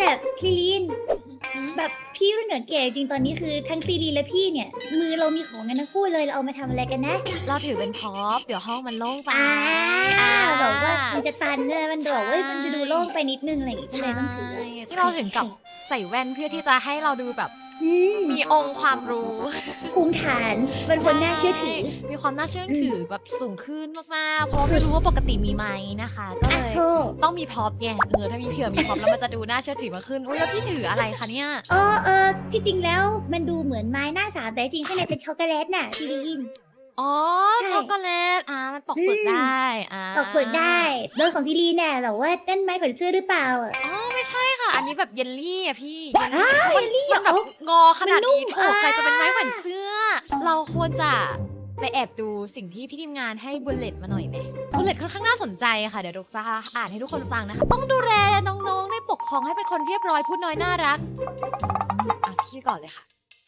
แบบซีรีนแบบพี่เพิ่งสังเกตจริงๆตอนนี้คือทั้งซีรีนและพี่เนี่ย มือเรามีของกันทั้งคู่เลยเราเอามาทำอะไรกันนะเราถือเป็นพร็อพเดี๋ยวห้องมันโล่งไป อ่าบอกว่ามันจะตันใช่ไหมมันบอกว่าใช่มันจะดูโล่งไปนิดนึงอะไรอย่างงี้ก็เลยต้องถือใช่ที่เราถึงกับใส่แว่นเพื่อที่จะให้เราดูแบบ อืมมีองค์ความรู้ภูมิฐานเป็นคนน่าเชื่อถือ ใช่มีความน่าเชื่อถืออแบบสูงขึ้นมากๆ เพราะสุดไม่รู้ว่าปกติมีไหมนะคะ ก็เลอะยโซต้องมีพร็อพไงเออถ้ามีเผื่อมีพร็อพแล้วมันจะดูน่าเชื่อถือมากขึ้นอุ้ยแล้วพี่ถืออะไรคะเนี่ย เออเออที่จริงแล้วมันดูเหมือนไม้หน้าสามแต่จริงข้างในเป็นช็อกโกแลตน่ะซีรีนอ๋อใช่ช็อกโกแลตอ่ามันปอกเปลือกอืม ได้อ่าตอกเปิดได้โดยของซีรีนเนี่ยแบบว่านั่นไม้ขนเสื้อหรือเปล่าอะอ๋อไม่ใช่ค่ะ อันนี้แบบเยลลี่อะพี่อ้าวเยลลี่มันแบบเหรองอขนาดนี้มันนุ่มโถใครจะเป็นไม้อ่าแขวนเสื้อ เราควรจะไปแอบดูสิ่งที่พี่ทีมงานให้บุลเลตมาหน่อยไหมบุลเลตค่อนข้างน่าสนใจค่ะ เดี๋ยวเราจะอ่านให้ทุกคนฟังนะคะ ต้องดูแลน้องๆ ได้ปกครองให้เป็นคนเรียบร้อยพูดน้อยน่ารักอะพี่ก่อนเลยค่ะ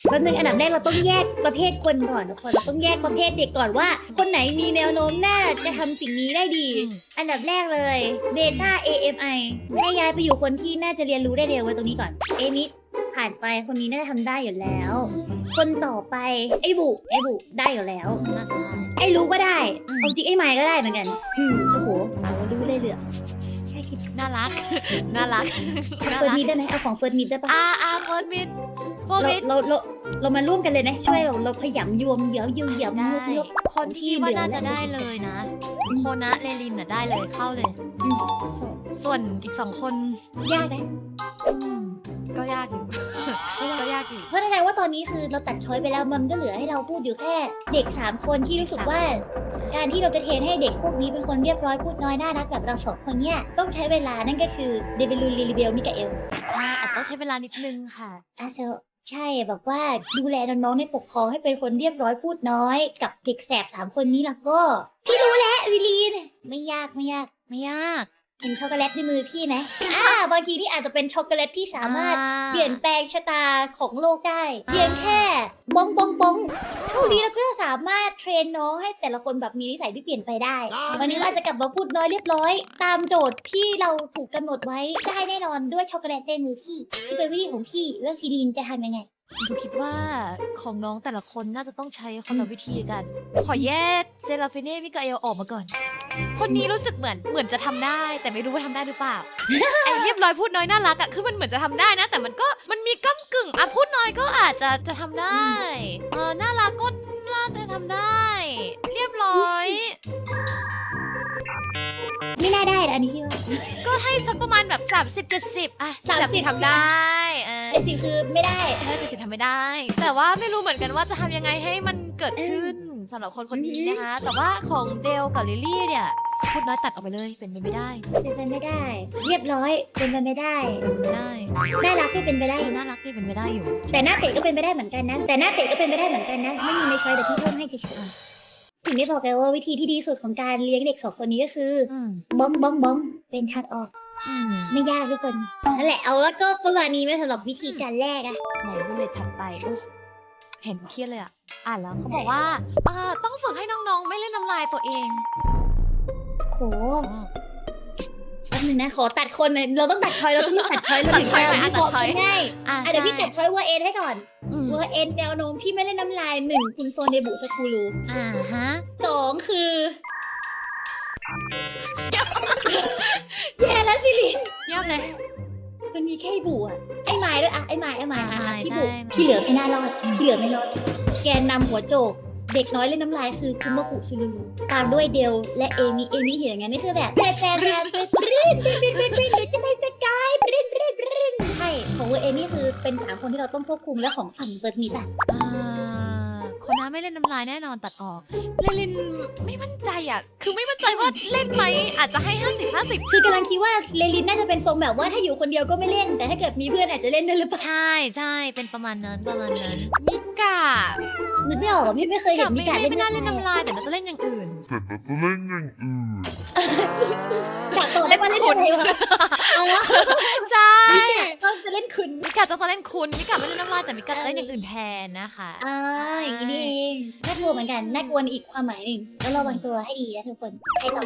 แป๊บนึงอันดับแรกเราต้องแยกประเภทคนก่อนทุกคนเราต้องแยกประเภทเด็กก่อนว่า คนไหนมีแนวโน้มน่าจะทำสิ่งนี้ได้ดีอืมอันดับแรกเลย Data AMI ให้ย้ายไปอยู่คนที่น่าจะเรียนรู้ได้เร็วไว้ตรงนี้ก่อน เอมิผ่านไปคนนี้น่าจะทำได้อยู่แล้ว คนต่อไปไอ้บุไอ้บุได้อยู่แล้วน่าจะได้ไอ้รู้ก็ได้อืมเอาจริงไอ้ไม้ก็ได้เหมือนกัน อืมโอ้โหโอ้โหรู้เลยเหลือแค่คิดน่ารัก น่ารัก น่าเฟิร์สรักมิดได้ไหมเอาของเฟิร์สมิดได้ปะอ่าอ่าเฟิร์สมิด เฟิร์สเรามิดเราเราเรามาร่วมกันเลยนะช่วยเราเราขยำยวมเยอะเยอะเยอะได้ยุบยุบ คนที่ว่าน่าจะได้เลยนะ โคนะเลลินน่ะได้เลยเข้าเลย อืมส่วนอีกสองคนยากนะอืมก็ยากอยู่ ก็ยากอยู่ เพราะแสดงว่าตอนนี้คือเราตัดช้อยไปแล้วมันก็เหลือให้เราพูดอยู่แค่เด็กสามคนที่รู้สึกว่า การที่เราจะเทรนให้เด็กพวกนี้เป็นคนเรียบร้อยพูดน้อยน่ารักแบบเราสองคนเนี่ยต้องใช้เวลานั่นก็คือเดบิลูนลิลิเบลมิกาเอลใช่อาจจะต้องใช้เวลานิดนึงค่ะ อาเซล ใช่แบบว่าดูแลน้องๆในปกครองให้เป็นคนเรียบร้อยพูดน้อย กับเด็กแสบสามคนนี้แล้วก็ พี่รู้แล้วลิลีนไม่ยากไม่ยาก ไม่ยาก เห็นช็อกโกแลตในมือพี่ไหมอ่าบางทีที่อาจจะเป็นช็อกโกแลตที่สามารถอ่เปลี่ยนแปลงชะตาของโลกได้ เพียงแค่บ้องบ้องบ้องเท่านี้เราก็จะสามารถเทรนน้องให้แต่ละคนแบบมีนิสัยที่เปลี่ยนไปได้ วันนี้เราอาจจะกลับมาพูดน้อยเรียบร้อย ตามโจทย์ที่เราถูกกำหนดไว้ได้แน่นอนด้วยช็อกโกแลตในมือพี่ที่เป็นวิธีของพี่แล้วซีรีนจะทำยังไงหนูคิดว่าของน้องแต่ละคนน่าจะต้องใช้คนละวิธีกัน ขอแยกเซราฟิเน่มิกาเอลออกมาก่อน คนนี้รู้สึกเหมือนเหมือนจะทำได้ แต่ไม่รู้ว่าทำได้หรือเปล่า ไอเรียบร้อยพูดน้อยน่ารักอะคือมันเหมือนจะทำได้นะ แต่มันก็มันมีก้ากึ่งอะพูดน้อยก็อาจจะจะทำได้เออน่ารักก็น่าจะทำได้ เรียบร้อย ไม่น่าได้นะอันนี้พี่ว่า ก็ให้สักประมาณแบบ 30 70อะ30 30ทำได้เออแต่สิ่งคือไม่ได้ ถ้าจะสิทำไม่ได้ แต่ว่าไม่รู้เหมือนกันว่าจะทำยังไงให้มันเกิดขึ้น สำหรับคนคนนี้นะคะ แต่ว่าของเดลกับลิลลี่เนี่ยพูดน้อยตัดออกไปเลยเป็นไปไม่ได้เป็นไปไม่ได้ เรียบร้อยเป็นไปไม่ได้เป็นไปไม่ได้น่ารักก็เป็นไปได้เออน่ารักนี่เป็นไปได้อยู่ แต่หน้าเตะก็เป็นไปได้เหมือนกันนะแต่หน้าเตะก็เป็นไปได้เหมือนกันนะไม่มีในช้อยแต่พี่เพิ่มให้เฉยๆถึงได้บอกกันว่าวิธีที่ดีที่สุดของการเลี้ยงเด็กสองคนนี้ก็คืออืมบ้องบ้องบ้องเป็นทางออกอืมไม่ยากทุกคนนั่นแหละเอาแล้วก็ประมาณนี้ไหมสำหรับวิธีการแรกอะไหนบุลเลตถัดไปอุ๊ย เห็นเครียดเลยอะ อ่านแล้วเขาบอกว่าเอ่อต้องฝึกให้น้องๆ ไม่เล่นน้ำลายตัวเองโหอ๋อแป๊บนึงนะขอตัดคนหน่อยเราต้องตัดช้อยเราต้องตัดช้อยเราถึงตัดช้อยไหมอะตัดช้อยง่ายอะอะเดี๋ยวพี่ใช่ตัดช้อยเวอร์เอ็นให้ก่อนอืมเวอร์เอ็นแนวโน้มที่ไม่เล่นน้ำลายหนึ่งคุณโซนเดบุสคูลูอ่าฮะ สองคือแย่แล้วสิลินเยี่ยมเลย มันมีแค่ไอ้บูอะไอ้ไม้ด้วยอะไอ้ไม้ไอ้ไม้อะไม้พี่บูใช่ที่เหลือไม่น่ารอดที่เหลือไม่รอดแกนนำหัวโจก เด็กน้อยเล่นน้ำลายคือคุโมกุซูรุรุตามด้วยเดลและเอมิเอมิเห็นอย่างนั้นนี่คือแบบแปรแปรแปรแปรปริ้นปริ้นปริ้นปริ้นปริ้นหรือจะไปสกายปริ้นปริ้นปริ้นใช่ของเอมิคือเป็นสามคนที่เราต้องควบคุมและของฝั่งเปิดมีป่ะอ่า คนน้าไม่เล่นน้ำลายแน่นอนตัดออกเลลินไม่มั่นใจอะ คือไม่มั่นใจว่าเล่นไหมอาจจะให้ 50 50 คือกำลังคิดว่าเลลินน่าจะเป็นทรงแบบว่าถ้าอยู่คนเดียวก็ไม่เล่น แต่ถ้าเกิดมีเพื่อนอาจจะเล่นด้วยหรือเปล่าใช่ใช่เป็นประมาณนั้นประมาณนั้นมิกานึกไม่ออกอะพี่ไม่เคยเห็นกับมีไม่การไม่เล่นไม่น่าเล่นน้ำลายแต่น่าจะเล่นอย่างอื่นแต่เราจะเล่นอย่างอื่นจากตัวเล่นว่าเล่นอะไรวะอ๋อใช่ ก็จะเล่นคุณมิกาจะจะเล่นคุณมิกาไม่เล่นน้ำลายแต่มิกาจะเล่นอย่างอื่นแทนนะคะอ่าอย่างนี้นี่เองน่ากลัวเหมือนกันน่ากลัวในอีกความหมายหนึ่งแล้วระวังตัวให้ดีนะทุกคนใครต่อ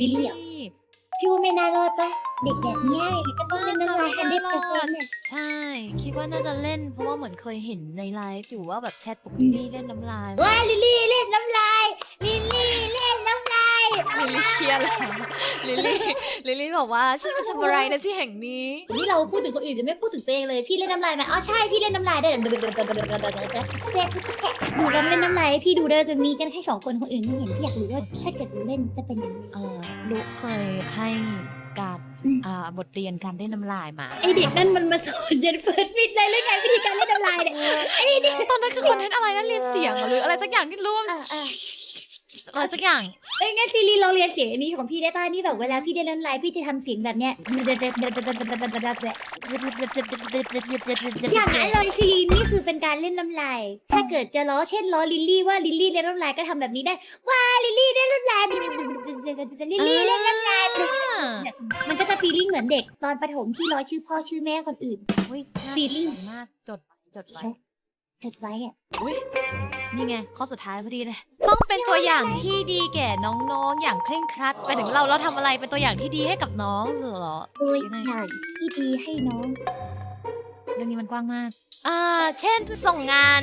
ลิลลี่เหรอพี่ว่าไม่น่ารอดปะเด็กแบบเนี้ยยังไงก็ต้องเล่นน้ำลายกันได้เปอร์เซ็นต์เนี่ยใช่ คิดว่าน่าจะเล่นเพราะว่าเหมือนเคยเห็นในไลฟ์อยู่ว่าแบบแชทปกลิลลี่เล่นน้ำลายว่าลิลลี่เล่นน้ำลายลิลลี่เล่นน้ำ ลิลลี่เครียดแล้วลิลลี่ลิลลี่บอกว่าฉันมาทำอะไรในที่แห่งนี้นี่เราพูดถึงคนอื่นจะไม่พูดถึงตัวเองเลย พี่เล่นน้ำลายไหมอ๋อใช่พี่เล่นน้ำลายได้แแกดูเราเล่นน้ำลายให้พี่ดูได้จะมีกันแค่สองคนคนอื่นไม่เห็นพี่อยากรู้ว่าถ้าเกิดหนูเล่นจะเป็นยังไงเออลูกเคยให้การอ่าบทเรียนการเล่นน้ำลายมาไอเด็กนั่นมันมาสอนเจนเฟิร์สฟิตเลยเล่นไงวิธีการเล่นน้ำลายเนี่ยไอเด็กตอนนั้นคือคอนเล่นอะไรนะเรียนเสียงเหรอหรืออะไรสักอย่างที่ร่วมอ่าอ่าอะไรสักอย่าง เอ้ยงั้นซีรีส์เราเรียนเสียงอันนี้ของพี่ได้ป่ะนี่แบบเวลาพี่เล่นน้ำลายพี่จะทำเสียงแบบเนี้ยอย่างนั้นเลยซีรีส์นี่คือเป็นการเล่นน้ำลาย ถ้าเกิดจะล้อเช่นล้อลิลลี่ว่าลิลลี่เล่นน้ำลายก็ทำแบบนี้ได้ ว้าลิลลี่เล่นน้ำลายลิลลี่เล่นน้ำลายมันก็จะฟีลลิ่งเหมือนเด็กตอนประถมที่ล้อชื่อพ่อชื่อแม่คนอื่นอุ้ยน่า Feeling สนใจมากจดจดไว้ จดไว้อะอุ้ยนี่ไง ข้อสุดท้ายพอดีเลย ต้องเป็นตัวอย่างที่ดีแก่น้องๆ อย่างเคร่งครัดไปถึงเราเราทำอะไรเป็นตัวอย่างที่ดีให้กับน้องเหรอ ตัวอย่างที่ดีให้น้อง เรื่องนี้มันกว้างมาก อ่า เช่นส่งงาน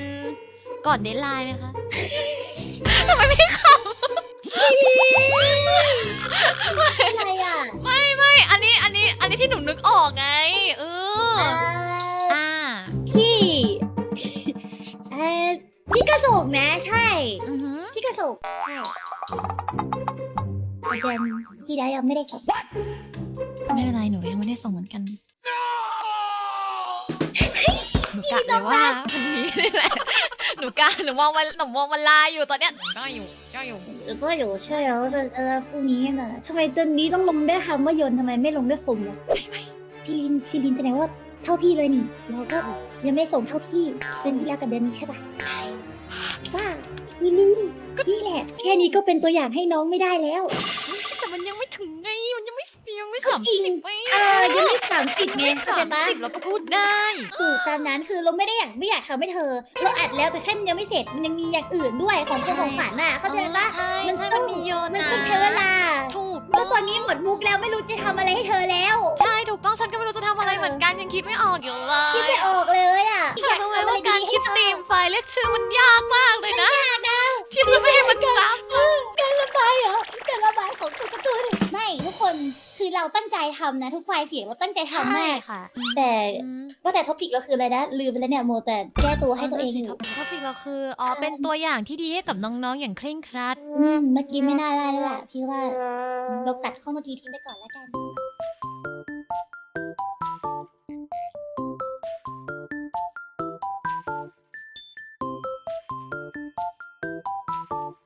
ก่อนเดทไลน์ไหมคะอะไรอะ ไม่ไม่ อันนี้ อันนี้ อันนี้ที่หนูนึกออกไง เออ ระสุกนะ ใช่อือหือพี่กระสุกใช่แต่เดิมพี่ได้ยังไม่ได้ส่งไม่เป็นไรหนูยังไม่ได้ส่งเหมือนกันหนูกะเลยว่าวันนี้นี่แหละหนูกะหนูมองวันหนูมองวันลาอยู่ตอนเนี้ยก็อยู่ก็อยู่แล้วก็อยู่ใช่แล้วแต่เออพรุ่งนี้น่ะทำไมตอนนี้ต้องลงด้วยคำว่ายนต์ทำไมไม่ลงด้วยคมล่ะใช่ไหมซีลินซีลินแสดงว่าเท่าพี่เลยนี่เราก็ยังไม่ได้ส่งเท่าพี่เดือนที่แล้วกับเดือนนี้ใช่ปะใช่ ว่าซีลินนี่แหละ แค่นี้ก็เป็นตัวอย่างให้น้องไม่ได้แล้ว แต่มันยังไม่ถึงไง มันยังไม่ยังไม่ก็สามจริงสิบไงเออยังไม่สามสิบยังไงไม่เข้าสาใจมปะสิบเราก็พูดได้ถูกตามนั้นคือเราไม่ได้อยากไม่อยากทำให้เธอ เราอัดแล้วแต่แค่มันยังไม่เสร็จมันยังมีอย่างอื่นด้วยของคนของขวัญน่ะเข้าใจปะใช่มันใช่ต้มัองนมีเยอะมันนะต้องใช้เวลาถูกแล้วตอนนี้หมดมุกแล้วไม่รู้จะทำอะไรให้เธอแล้ว ใช่ถูกต้องฉันก็ไม่รู้จะทำอะไรเหมือนกันยังคิดไม่ออกอยู่เลยคิดไม่ออกเลย เรียกชื่อมันยากมากเลยนะ ที่จะไม่ให้มันซ้การระบายเหรอการระบายของตัวการ์ตูนไม่ทุกคนคือเราตั้งใจทำนะ ทุกไฟล์เสียงเราตั้งใจำทำมากค่ะแต่อืมว่าแต่ท็อปิกเราคืออะไรนะลืมไปแล้วเนี่ยโมวแต่แก้ตัวให้ตัวเองอยู่ท็อปิกเราคืออ๋อเป็นตัวอย่างที่ดีให้กับน้องๆอย่างเคร่งครัด อืมเมื่อกี้ไม่น่าได้แล้วล่ะพี่ว่าเราตัดเข้าเมื่อกี้ทิ้งไปก่อนแล้วกัน